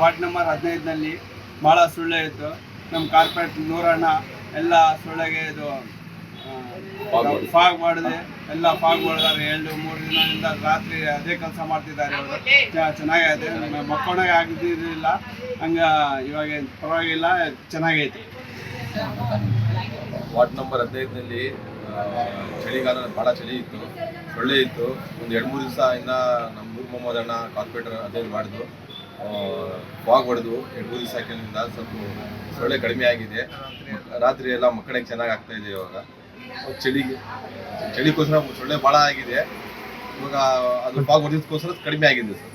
Ward number ಹದಿನೈದನಲ್ಲಿ ಭಾಳ ಸೊಳ್ಳೆ ಇತ್ತು. ನಮ್ಮ ಕಾರ್ಪೊರೇಟ್ ನೂರಣ್ಣ ಎಲ್ಲ ಸೊಳ್ಳೆಗೆ ಇದು ಫಾಗ್ ಮಾಡಿದೆ. ಎಲ್ಲ ಫಾಗ್ ಮಾಡಿದ್ದಾರೆ. ಎರಡು, ಮೂರು ದಿನದಿಂದ ರಾತ್ರಿ ಅದೇ ಕೆಲಸ ಮಾಡ್ತಿದ್ದಾರೆ ಚೆನ್ನಾಗಿ ಚ- ಚೆನ್ನಾಗೈತೆ. ಮಕ್ಕಳಿಗೆ ಆಗಿದ್ದಿರಲಿಲ್ಲ. ಹಂಗ ಇವಾಗ ಪರವಾಗಿಲ್ಲ, ಚೆನ್ನಾಗೈತಿ. ವಾರ್ಡ್ ನಂಬರ್ ಹದಿನೈದರಲ್ಲಿ ಚಳಿಗಾಲ ಭಾಳ ಚಳಿ ಇತ್ತು, ಸೊಳ್ಳೆ ಇತ್ತು. ಒಂದು ಎರಡು ಮೂರು ದಿವಸ ಇಂದ ನಮ್ಮ ಊರು ಮೊಹಮ್ಮದ್ ಅಣ್ಣ ಕಾರ್ಪೊರೇಟರ್ ಅದೇನು ಮಾಡಿದ್ರು. ಫಾಗ್ ಹೊಡೆದು ಎರಡು ಮೂರು ದಿವಸ ಹಾಕಿದ್ರಿಂದ ಸ್ವಲ್ಪ ಸೊಳ್ಳೆ ಕಡಿಮೆ ಆಗಿದೆ. ರಾತ್ರಿ ಎಲ್ಲ ಮಕ್ಕಳಿಗೆ ಚೆನ್ನಾಗಿ ಆಗ್ತಾ ಇದೆ ಇವಾಗ. ಚಳಿಗೆ, ಚಳಿಗೋಸ್ಕರ ಸೊಳ್ಳೆ ಭಾಳ ಆಗಿದೆ. ಇವಾಗ ಅದು ಫಾಗ್ ಹೊಡೆದಕ್ಕೋಸ್ಕರ ಕಡಿಮೆ ಆಗಿದೆ ಸರ್.